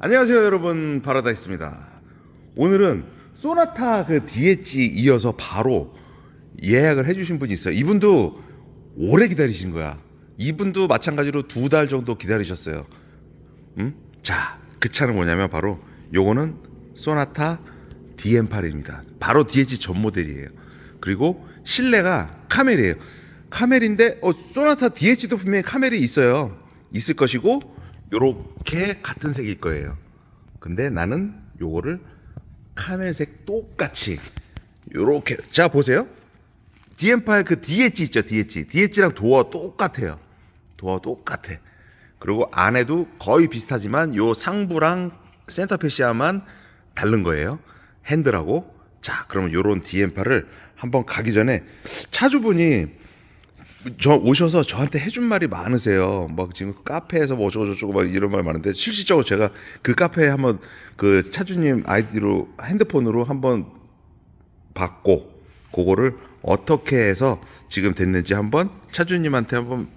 안녕하세요 여러분. 바라다있습니다. 오늘은 소나타 그 DH 이어서 바로 예약을 해주신 분이 있어요. 이분도 오래 기다리신 거야. 이분도 마찬가지로 두 달 정도 기다리셨어요. 음? 자 그 차는 뭐냐면 바로 요거는 소나타 DM8입니다. 바로 DH 전 모델이에요. 그리고 실내가 카멜이에요. 카멜인데 어, 소나타 DH도 분명히 카멜이 있어요. 있을 것이고 요렇게 같은 색일 거예요. 근데 나는 요거를 카멜색 똑같이 요렇게. 자 보세요. DM8 그 DH 있죠 DH DH랑 도어 똑같아요. 도어 똑같아. 그리고 안에도 거의 비슷하지만 요 상부랑 센터페시아만 다른 거예요. 핸들하고. 자 그러면 요런 DM8을 한번 가기 전에 차주분이 저 오셔서 저한테 해준 말이 많으세요. 막 지금 카페에서 뭐 어쩌고 저쩌고 막 이런 말 많은데 실질적으로 제가 그 카페에 한번 그 차주님 아이디로 핸드폰으로 한번 받고 그거를 어떻게 해서 지금 됐는지 한번 차주님한테 한번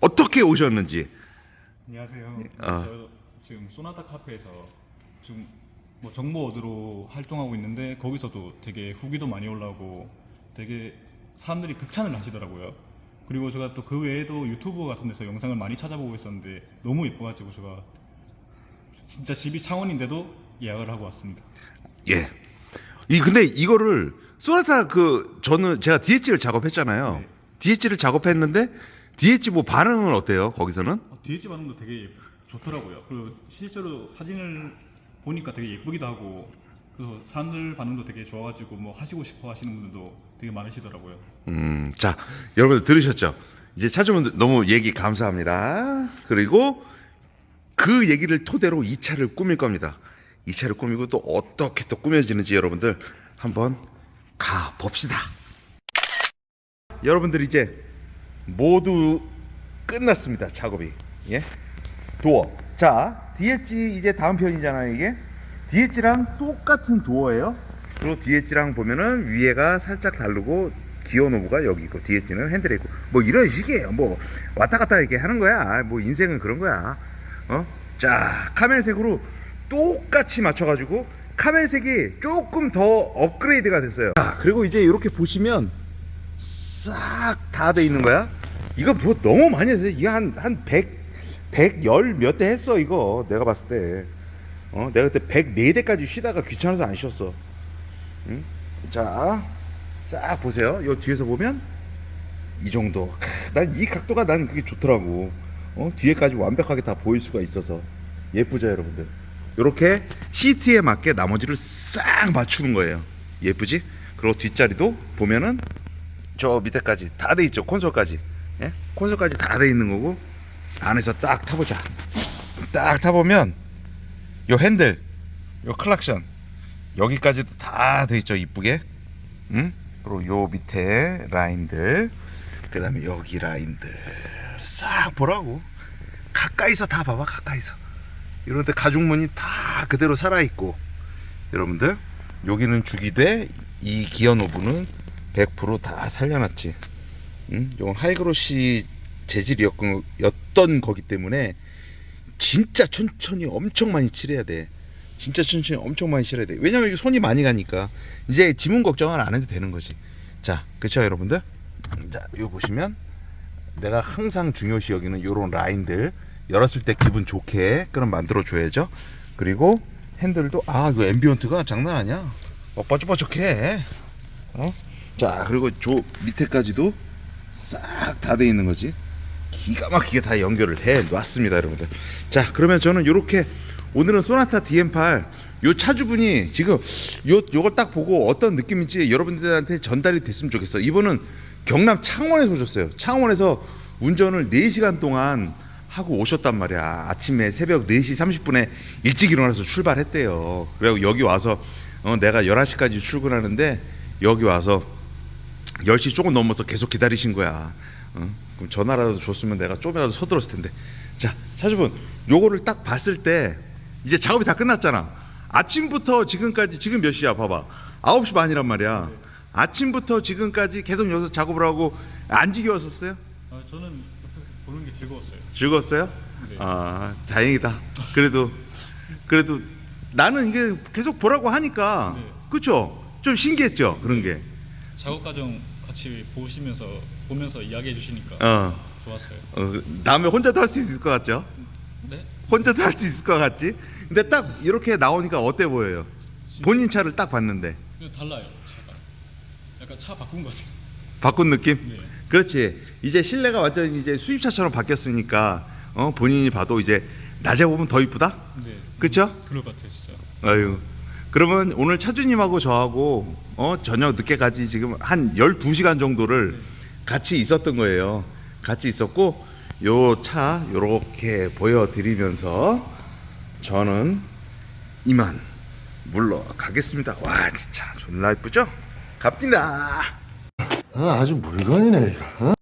어떻게 오셨는지 안녕하세요. 아. 저 지금 소나타 카페에서 지금 뭐 정보 얻으러 활동하고 있는데 거기서도 되게 후기도 많이 올라오고 되게 사람들이 극찬을 하시더라고요. 그리고 제가 또 그 외에도 유튜브 같은 데서 영상을 많이 찾아보고 있었는데 너무 예뻐가지고 제가 진짜 집이 창원인데도 예약을 하고 왔습니다. 예. 이 근데 이거를 소나타 그 저는 제가 DH를 작업했잖아요. 네. DH를 작업했는데 DH 뭐 반응은 어때요? 거기서는? 어, DH 반응도 되게 예- 좋더라고요. 그리고 실제로 사진을 보니까 되게 예쁘기도 하고 그래서 사람들 반응도 되게 좋아가지고 뭐 하시고 싶어 하시는 분들도 되게 많으시더라고요. 음, 자, 여러분들 들으셨죠? 이제 차주분들 너무 얘기 감사합니다. 그리고 그 얘기를 토대로 이 차를 꾸밀 겁니다. 이 차를 꾸미고 또 어떻게 또 꾸며지는지 여러분들 한번 가 봅시다. 여러분들 이제 모두 끝났습니다. 작업이. 예? 도어. 자, DH 이제 다음 편이잖아요, 이게. DH랑 똑같은 도어예요. 그리고 DH랑 보면은 위에가 살짝 다르고 기어 노브가 여기 있고 DH는 핸들에 있고 뭐 이런 식이에요. 뭐 왔다 갔다 이렇게 하는 거야. 뭐 인생은 그런 거야. 어? 자, 카멜색으로 똑같이 맞춰 가지고 카멜색이 조금 더 업그레이드가 됐어요. 자, 그리고 이제 이렇게 보시면 싹 다 돼 있는 거야. 이거 뭐 너무 많이 했어요. 이거 한한 100, 110 몇 대 했어 이거 내가 봤을 때. 어, 내가 그때 104대까지 쉬다가 귀찮아서 안 쉬었어. 응? 자, 싹 보세요. 요 뒤에서 보면 이 정도. 난 이 각도가 난 그게 좋더라고. 어, 뒤에까지 완벽하게 다 보일 수가 있어서 예쁘죠, 여러분들. 요렇게 시트에 맞게 나머지를 싹 맞추는 거예요. 예쁘지? 그리고 뒷자리도 보면은 저 밑에까지 다 돼 있죠 콘솔까지 예? 콘솔까지 다 돼 있는 거고 안에서 딱 타보자 딱 타보면 요 핸들 요 클락션 여기까지도 다 돼 있죠 이쁘게 응? 그리고 요 밑에 라인들 그 다음에 여기 라인들 싹 보라고 가까이서 다 봐봐 가까이서 이런 데 가죽무늬 다 그대로 살아있고 여러분들 여기는 주기돼 이 기어 노브는 100%다 살려놨지. 응? 이건 하이그로시 재질이었던 거기 때문에 진짜 천천히 엄청 많이 칠해야 돼. 진짜 천천히 엄청 많이 칠해야 돼. 왜냐면 이게 손이 많이 가니까 이제 지문 걱정을 안 해도 되는 거지. 자, 그쵸 여러분들? 자, 이거 보시면 내가 항상 중요시 여기는 요런 라인들 열었을 때 기분 좋게 그럼 만들어 줘야죠. 그리고 핸들도 아, 이거 앰비언트가 장난 아니야. 어, 뻐쩍뻐쩍해. 어? 자, 그리고 저 밑에까지도 싹 다 돼 있는 거지. 기가 막히게 다 연결을 해 놨습니다, 여러분들. 자, 그러면 저는 요렇게 오늘은 소나타 DM8 요 차주분이 지금 요 요걸 딱 보고 어떤 느낌인지 여러분들한테 전달이 됐으면 좋겠어. 이분은 경남 창원에서 오셨어요. 창원에서 운전을 4시간 동안 하고 오셨단 말이야. 아침에 새벽 4시 30분에 일찍 일어나서 출발했대요. 그리고 여기 와서 어, 내가 11시까지 출근하는데 여기 와서 10시 조금 넘어서 계속 기다리신 거야. 어? 그럼 전화라도 줬으면 내가 좀이라도 서둘렀을 텐데. 자, 차주분, 요거를 딱 봤을 때 이제 작업이 다 끝났잖아. 아침부터 지금까지 지금 몇 시야? 봐봐. 9시 반이란 말이야. 아침부터 지금까지 계속 여기서 작업을 하고 안 지겨웠었어요? 아, 저는 옆에서 보는 게 즐거웠어요. 즐거웠어요? 네. 아, 다행이다. 그래도 그래도 나는 이게 계속 보라고 하니까 네. 그쵸? 좀 신기했죠 그런 게. 작업 과정 같이 보시면서 보면서 이야기해 주시니까 어, 좋았어요. 어 다음에 혼자도 할 수 있을 것 같죠? 네? 혼자도 할 수 있을 것 같지? 근데 딱 이렇게 나오니까 어때 보여요? 본인 차를 딱 봤는데 그냥 달라요 차가. 약간 차 바꾼 것 같아요. 바꾼 느낌? 네. 그렇지. 이제 실내가 완전히 이제 수입차처럼 바뀌었으니까 어 본인이 봐도 이제 낮에 보면 더 이쁘다. 네. 그쵸? 그럴 것 같아요 진짜. 아유. 그러면 오늘 차주님하고 저하고 어 저녁 늦게까지 지금 한 12시간 정도를 같이 있었던 거예요. 같이 있었고 요 차 요렇게 보여 드리면서 저는 이만 물러가겠습니다. 와 진짜 존나 이쁘죠? 갑니다. 아, 아주 물건이네. 어?